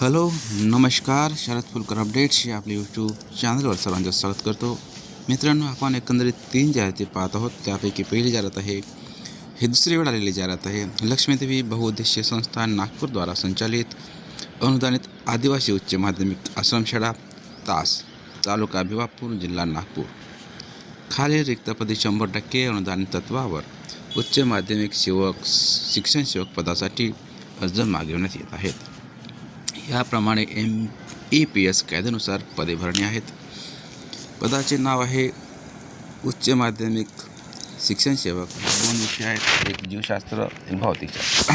Hello नमस्कार Sharad Phulkar updates या आपल्या यूट्यूब चॅनलवर सर्वांचं स्वागत करतो। मित्रांनो आपण एकंदरीत तीन जाहिराती पाहत आहोत त्यापैकी पहिली जाहिरात आहे हे दुसरी वेळ आलेली जाहिरात आहे लक्ष्मीदेवी बहुउद्देशीय संस्था नागपूरद्वारा संचालित अनुदानित आदिवासी उच्च माध्यमिक आश्रमशाळा तास तालुका भिवापूर जिल्हा नागपूर। खालील रिक्तपदी शंभर टक्के अनुदान तत्वावर उच्च माध्यमिक सेवक शिक्षण सेवक पदासाठी अर्ज मागवण्यात येत आहेत। ह्याप्रमाणे एम ई पी एस कायद्यानुसार पदे भरणे आहेत. पदाचे नाव आहे उच्च माध्यमिक शिक्षण सेवक. दोन विषय आहेत. एक जीवशास्त्र एक भौतिकशास्त्र.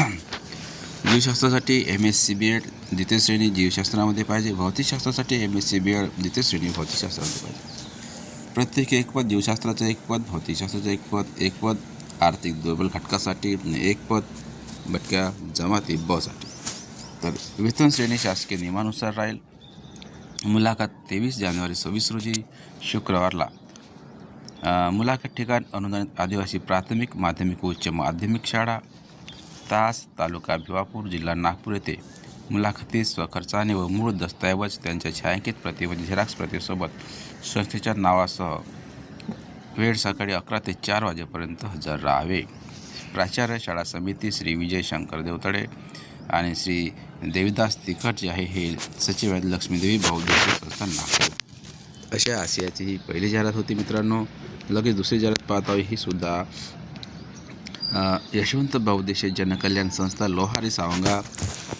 जीवशास्त्रासाठी M S C B Ed द्वितीय श्रेणी जीवशास्त्रामध्ये पाहिजे. भौतिकशास्त्रासाठी M S C B Ed द्वितीय श्रेणी भौतिकशास्त्रामध्ये पाहिजे. प्रत्येक एक पद जीवशास्त्राचं एक पद भौतिकशास्त्राचं एक पद एक पद आर्थिक दुर्बल घटकासाठी एक पद भटक्या जमाती बसाठी. तर वेतन श्रेणी शासकीय नियमानुसार राहील. मुलाखत तेवीस जानेवारी सव्वीस रोजी शुक्रवारला. मुलाखत ठिकाण अनुदानित आदिवासी प्राथमिक माध्यमिक उच्च माध्यमिक शाळा तास तालुका भिवापूर जिल्हा नागपूर येथे मुलाखतीस स्वखर्चाने व मूळ दस्तऐवज त्यांच्या छायांकित प्रती व झेरॉक्स प्रतीसोबत संस्थेच्या नावासह वेळ सकाळी अकरा ते चार वाजेपर्यंत हजर राहावे. प्राचार्य शाळा समिती श्री विजय शंकर देवतळे आणि श्री देविदास तिखट जे आहे हे सचिव आहेत लक्ष्मीदेवी बहुउद्देशीय संस्था नागपूर अशा आशियाची ही पहिली जाहिरात होती मित्रांनो. लगेच दुसरी जाहिरात पाहत आहोत ही सुद्धा यशवंत बहुउद्देशीय जनकल्याण संस्था लोहारी सावंगा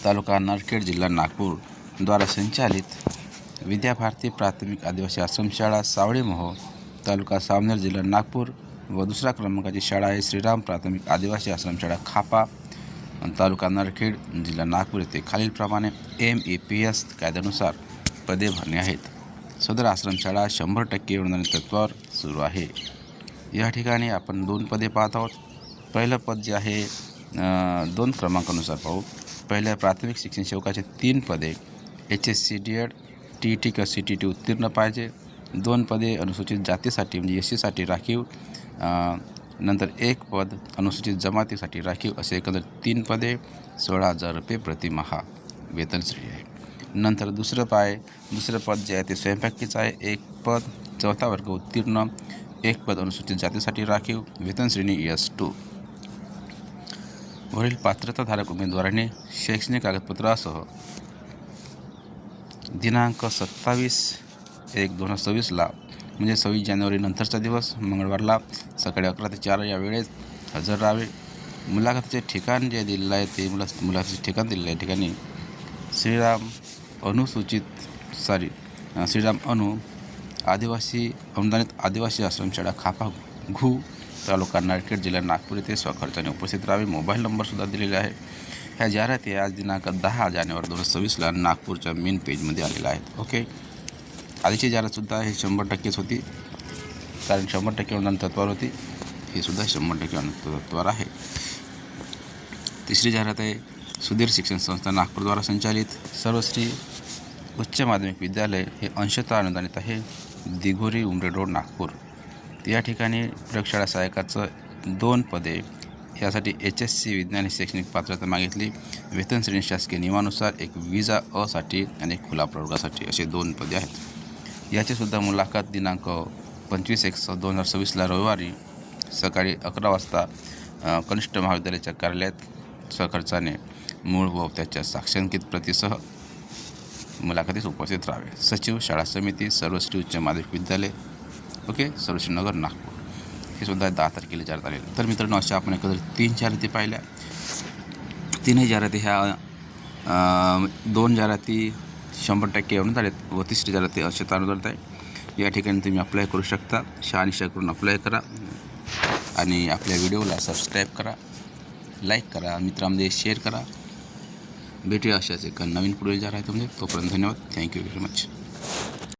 तालुका नरखेड जिल्हा नागपूर द्वारा संचालित विद्याभारती प्राथमिक आदिवासी आश्रमशाळा सावळी मोहो तालुका सावनेर जिल्हा नागपूर व दुसऱ्या क्रमांकाची शाळा आहे श्रीराम प्राथमिक आदिवासी आश्रमशाळा खापा. तालुका नरखेड जिल्हा नागपूर येथे खालीलप्रमाणे एम ई पी एस कायद्यानुसार पदे भरणे आहेत. सदर आश्रमशाळा शंभर टक्के अनुदान तत्वावर सुरू आहे. या ठिकाणी आपण दोन पदे पाहत आहोत. पहिलं पद जे आहे दोन क्रमांकानुसार पाहू. पहिल्या प्राथमिक शिक्षण सेवकाचे तीन पदे H S C D Ed T T किंवा सी टी टी उत्तीर्ण पाहिजे. दोन पदे अनुसूचित जातीसाठी म्हणजे एस सीसाठी राखीव नंतर एक पद अनुसूचित जमातीसाठी राखीव असे एकंदर तीन पदे सोळा हजार रुपये प्रतिमहा वेतनश्रेणी आहे. नंतर दुसरं पाय दुसरं पद जे आहे ते स्वयंपाकीचं आहे. एक पद चौथा वर्ग उत्तीर्ण एक पद अनुसूचित जातीसाठी राखीव वेतन श्रेणी एस टू वरील पात्रताधारक उमेदवारांनी शैक्षणिक कागदपत्रासह दिनांक सत्तावीस एक दोन हजार सव्वीसला म्हणजे सव्वीस जानेवारी नंतरचा दिवस मंगळवारला सकाळी अकरा ते चार या वेळेत हजर राहावे. मुलाखतीचे ठिकाण जे दिलेलं आहे ते मुला मुलाखतीचे ठिकाण दिलेलं आहे. ठिकाणी श्रीराम अनुसूचित सॉरी श्रीराम अनु आदिवासी अनुदानित आदिवासी आश्रमशाळा खापा घू तालुका नाडखेड जिल्हा नागपूर येथे स्वखर्चाने उपस्थित राहावे. मोबाईल नंबरसुद्धा दिलेला आहे. ह्या जाहिराती आज दिनांक दहा जानेवारी दोन हजार सव्वीसला नागपूरच्या मेन पेजमध्ये आलेल्या आहेत. ओके? आधीची जाहिरातसुद्धा हे शंभर टक्केच होती. कारण शंभर टक्के अनुदान तत्वावर होती. ही सुद्धा शंभर टक्के अनुदान तत्वावर आहे. तिसरी जाहिरात आहे सुधीर शिक्षण संस्था नागपूरद्वारा संचालित. सर्वश्री उच्च माध्यमिक विद्यालय हे अंशतः अनुदानित आहे. दिघोरी उमरे रोड नागपूर. या ठिकाणी प्रयोगशाळा सहायकाचं दोन पदे. यासाठी एच एस सी विज्ञान ही शैक्षणिक पात्रता मागितली. वेतन श्रेणी शासकीय नियमानुसार एक विजा असाठी आणि खुला प्रवर्गासाठी असे दोन पदे आहेत. याचीसुद्धा मुलाखत दिनांक पंचवीस एक स दोन हजार सव्वीसला रविवारी सकाळी अकरा वाजता कनिष्ठ महाविद्यालयाच्या कार्यालयात सहखर्चाने मूळ व त्याच्या साक्षांकित प्रतीसह मुलाखतीस उपस्थित राहावे. सचिव शाळा समिती सर्वश्री उच्च माध्यमिक विद्यालय ओके सर्वश्री नगर नागपूर. हे सुद्धा दहा तारखेला जाहीर आलेलं तर मित्रांनो अशा आपण एकंदरीत तीन जाहिराती पाहिल्या. तीनही जाहिराती ह्या दोन जाहिराती शंभर टक्के अनुदान आहेत व तिसरी जाहिराती अंशतः अनुदानित आहे या ठिकाणी तुम्ही अप्लाय करू शकता. शहानिशा करून अप्लाय करा. आणि आपल्या व्हिडिओला सबस्क्राईब करा. लाईक करा. मित्रांमध्ये शेअर करा. भेटूया अशाच एका नवीन पुढील तुमचे म्हणजे. तोपर्यंत धन्यवाद. Thank you very much